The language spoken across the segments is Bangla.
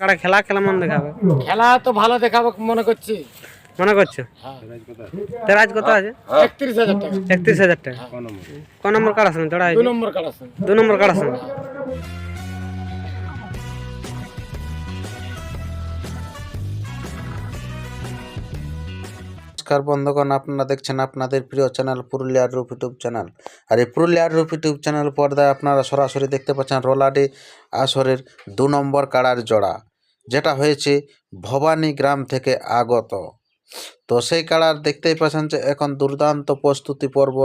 কারা খেলা কেমন দেখাবে? খেলা তো ভালো দেখাবো মনে করছি। মনে করছ? হ্যাঁ। তোর আজ কত আছে? একত্রিশ হাজার টাকা। একত্রিশ হাজার টাকা। ক নম্বর কারার সঙ্গে চড়া দু নম্বর কার্ড আছে? দু নম্বর কারার সঙ্গে নমস্কার বন্ধুগণ আপনারা দেখছেন আপনাদের প্রিয় চ্যানেল পুরুলিয়ার রূপ ইউটিউব চ্যানেল। আর এই পুরুলিয়ার রূপ ইউটিউব চ্যানেল পর্দায় আপনারা সরাসরি দেখতে পাচ্ছেন রোলাডি আসরের দু নম্বর কাড়ার জোড়া। যেটা হয়েছে ভবানী গ্রাম থেকে আগত। তো সেই কাড়ার দেখতেই পাচ্ছেন যে এখন দুর্দান্ত প্রস্তুতি পর্ব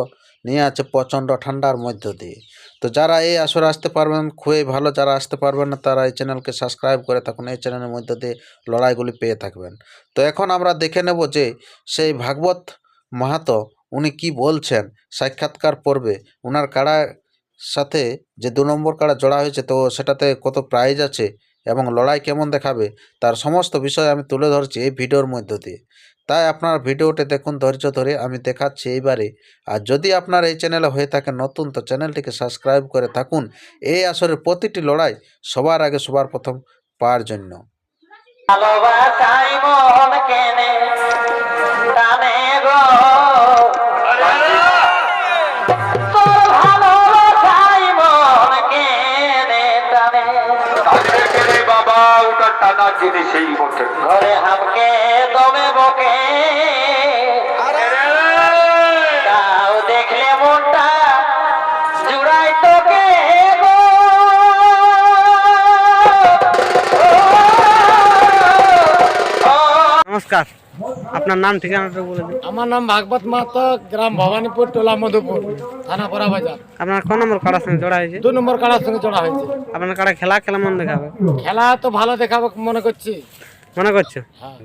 নিয়ে আছে প্রচণ্ড ঠান্ডার মধ্য দিয়ে। তো যারা এই আসরে আসতে পারবেন, খুবই ভালো যারা আসতে পারবেন না, তারা এই চ্যানেলকে সাবস্ক্রাইব করে থাকুন। এই চ্যানেলের মধ্য দিয়ে লড়াইগুলি পেয়ে থাকবেন। তো এখন আমরা দেখে নেব যে সেই ভাগবত মাহাতো উনি কি বলছেন সাক্ষাৎকার পর্বে। ওনার কাড়ার সাথে যে দু নম্বর কাড়া জোড়া হয়েছে, তো সেটাতে কত প্রাইজ আছে এবং লড়াই কেমন দেখাবে তার সমস্ত বিষয় আমি তুলে ধরছি এই ভিডিওর মধ্য দিয়ে। তাই আপনার ভিডিওটি দেখুন ধৈর্য ধরে, আমি দেখাচ্ছি এইবারে। আর যদি আপনার এই চ্যানেলে হয়ে থাকে নতুন, তো চ্যানেলটিকে সাবস্ক্রাইব করে থাকুন। এই আসরের প্রতিটি লড়াই সবার আগে সবার প্রথম পাওয়ার জন্য। মন কেনে। টানা সেই বটে ঘরে হামকে নমস্কার। আপনার নাম ঠিকানাটা বলে দিন। আমার নাম ভাগবত মাহাতো গ্রাম ভবানীপুর টোলা মধুপুর থানা পরা বাজার। আপনার কোন নম্বর কারার সঙ্গে জোড়া হয়েছে? দু নম্বর কার্ডের সঙ্গে চড়া হয়েছে। আপনার কারা খেলা কেমন দেখাবে? খেলা তো ভালো দেখাবো মনে করছি। মনে করছ? হ্যাঁ।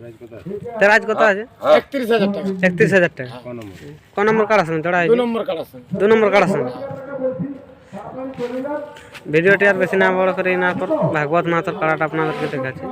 তোর আজ কত আছে? একত্রিশ হাজার টাকা। একত্রিশ হাজার টাকা। ক নম্বর কারার সঙ্গে জোড়া দু নম্বর আছে দু নম্বর কারার সঙ্গে। ভিডিওটি আর বেশি না বড় করে না পর ভাগবত মাহাতর কারাটা আপনাদেরকে দেখাচ্ছি।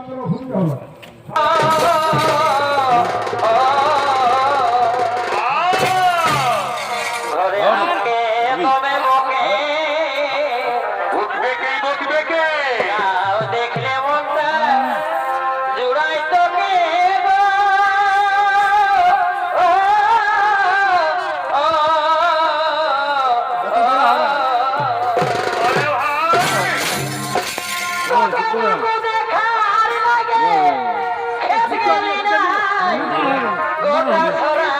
গোটা